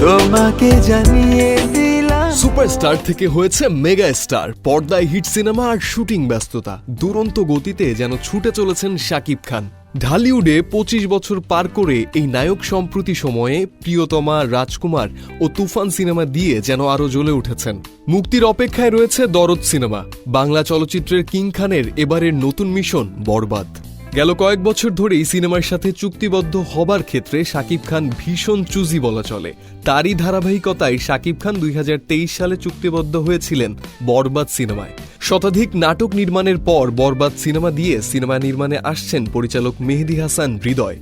তোমাকে জানিয়ে সুপারস্টার থেকে হয়েছে মেগা স্টার, পর্দায় হিট সিনেমা আর শুটিং ব্যস্ততা। দুরন্ত গতিতে যেন ছুটে চলেছেন শাকিব খান। ঢালিউডে পঁচিশ বছর পার করে এই নায়ক সম্প্রতি সময়ে প্রিয়তমা, রাজকুমার ও তুফান সিনেমা দিয়ে যেন আরও জ্বলে উঠেছেন। মুক্তির অপেক্ষায় রয়েছে দরদ সিনেমা। বাংলা চলচ্চিত্রের কিং খানের এবারের নতুন মিশন বরবাদ। গেল কয়েক বছর ধরেই সিনেমার সাথে চুক্তিবদ্ধ হবার ক্ষেত্রে শাকিব খান ভীষণ চুজি বলা চলে। তারই ধারাবাহিকতায় শাকিব খান দুই হাজার তেইশ সালে চুক্তিবদ্ধ হয়েছিলেন বরবাদ সিনেমায়। শতাধিক নাটক নির্মাণের পর বরবাদ সিনেমা দিয়ে সিনেমা নির্মাণে আসছেন পরিচালক মেহেদি হাসান হৃদয়।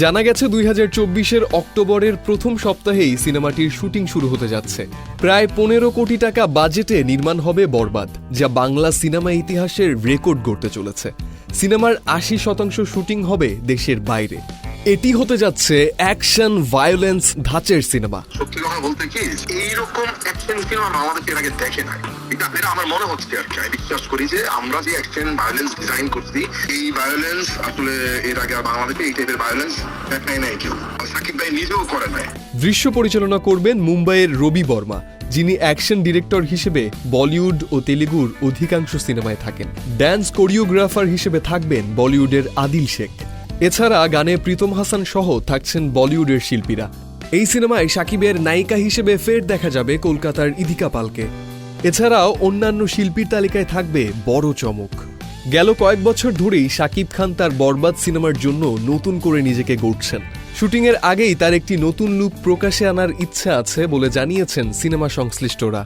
জানা গেছে দুই হাজার চব্বিশের অক্টোবরের প্রথম সপ্তাহেই সিনেমাটির শুটিং শুরু হতে যাচ্ছে। প্রায় পনেরো কোটি টাকা বাজেটে নির্মাণ হবে বরবাদ, যা বাংলা সিনেমা ইতিহাসের রেকর্ড গড়তে চলেছে। সিনেমার আশি শতাংশ শুটিং হবে দেশের বাইরে। এটি হতে যাচ্ছে অ্যাকশন ভায়োলেন্স ধাঁচের সিনেমা। সত্যি কথা বলতে কি এইরকম অ্যাকশন ফিল্ম বাংলাদেশ এর আগে দেখে নাই। এটা এটা আমার মনে হচ্ছে আর কি বিশ্বাস করি যে আমরা যে অ্যাকশন ভায়োলেন্স ডিজাইন করছি এই ভায়োলেন্স আসলে এর আগে বাংলাদেশে এই টাইপের ভায়োলেন্স দেখাই নাই কেউ। সাকিব ভাই নিজেও করে নাই। দৃশ্য পরিচালনা করবেন মুম্বাইয়ের রবি বর্মা। যিনি অ্যাকশন ডিরেক্টর হিসেবে বলিউড ও তেলেগুর অধিকাংশ সিনেমায় থাকেন। ড্যান্স কোরিওগ্রাফার হিসেবে থাকবেন বলিউডের আদিল শেখ। এছাড়া গানে প্রীতম হাসান সহ থাকছেন বলিউডের শিল্পীরা। এই সিনেমায় সাকিবের নায়িকা হিসেবে ফের দেখা যাবে কলকাতার ইদিকা পালকে। এছাড়াও অন্যান্য শিল্পীর তালিকায় থাকবে বড় চমক। গেল কয়েক বছর ধরেই শাকিব খান তার বরবাদ সিনেমার জন্য নতুন করে নিজেকে গড়ছেন। শুটিংয়ের আগেই তার একটি নতুন লুক প্রকাশে আনার ইচ্ছা আছে বলে জানিয়েছেন সিনেমা সংশ্লিষ্টরা।